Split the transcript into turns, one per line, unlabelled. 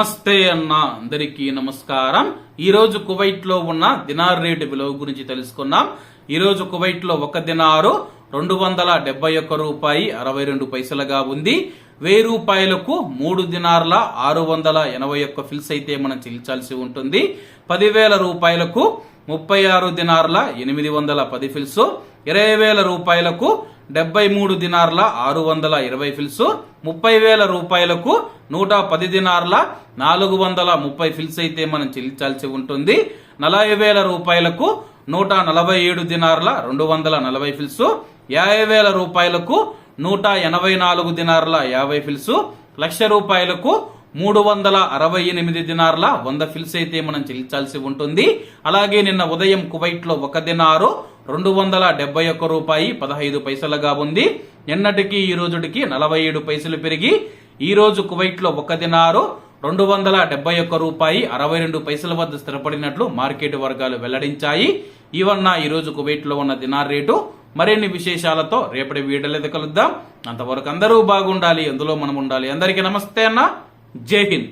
నమస్తే అన్న అందరికీ నమస్కారం. ఈరోజు కువైట్లో కువైట్లో ఉన్న దినార్ రేటు విలువ గురించి తెలుసుకున్నాం ఈరోజు కువైట్లో కువైట్లో ఒక దినారు రెండు వందల డెబ్బై ఒక్క రూపాయి అరవై రెండు పైసలుగా ఉంది. వెయ్యి రూపాయలకు మూడు దినార్ల ఆరు వందల ఎనభై ఒక్క ఫిల్స్ అయితే మనం చెల్లించాల్సి ఉంటుంది. పదివేల రూపాయలకు ముప్పై ఆరు దినార్ల ఎనిమిది వందల పది ఫిల్స్. ఇరవై వేల రూపాయలకు డెబ్బై మూడు దినార్ల ఆరు వందల ఇరవై ఫిల్స్. ముప్పై వేల రూపాయలకు నూట పది దినార్ల నాలుగు వందల ముప్పై ఫిల్స్ అయితే మనం చెల్లించాల్సి ఉంటుంది. నలభై వేల రూపాయలకు నూట నలభై ఏడు దినార్ల రెండు వందల నలభై ఫిల్స్. యాభై వేల రూపాయలకు నూట ఎనభై నాలుగు దినార్ల యాభై ఫిల్స్. లక్ష రూపాయలకు మూడు వందల అరవై ఎనిమిది దినార్ల వంద ఫిల్స్ అయితే మనం చెల్లించాల్సి ఉంటుంది. అలాగే నిన్న ఉదయం కువైట్లో ఒక దినారు రెండు వందల డెబ్బై ఒక్క రూపాయి పదహైదు పైసలుగా ఉంది. నిన్నటికి ఈ రోజుటికి నలభై ఏడు పైసలు పెరిగి ఈరోజు కువైట్లో ఒక దినారు రెండు వందల డెబ్బై ఒక్క రూపాయి అరవై రెండు పైసల వద్ద స్థిరపడినట్లు మార్కెట్ వర్గాలు వెల్లడించాయి. ఈవన్న ఈరోజు కువైట్లో ఉన్న దినార్ రేటు. మరిన్ని విశేషాలతో రేపటి వీడియోలో కలుద్దాం. అంతవరకు అందరూ బాగుండాలి. అందులో మనం ఉండాలి అందరికీ నమస్తే అన్న. జై హింద్.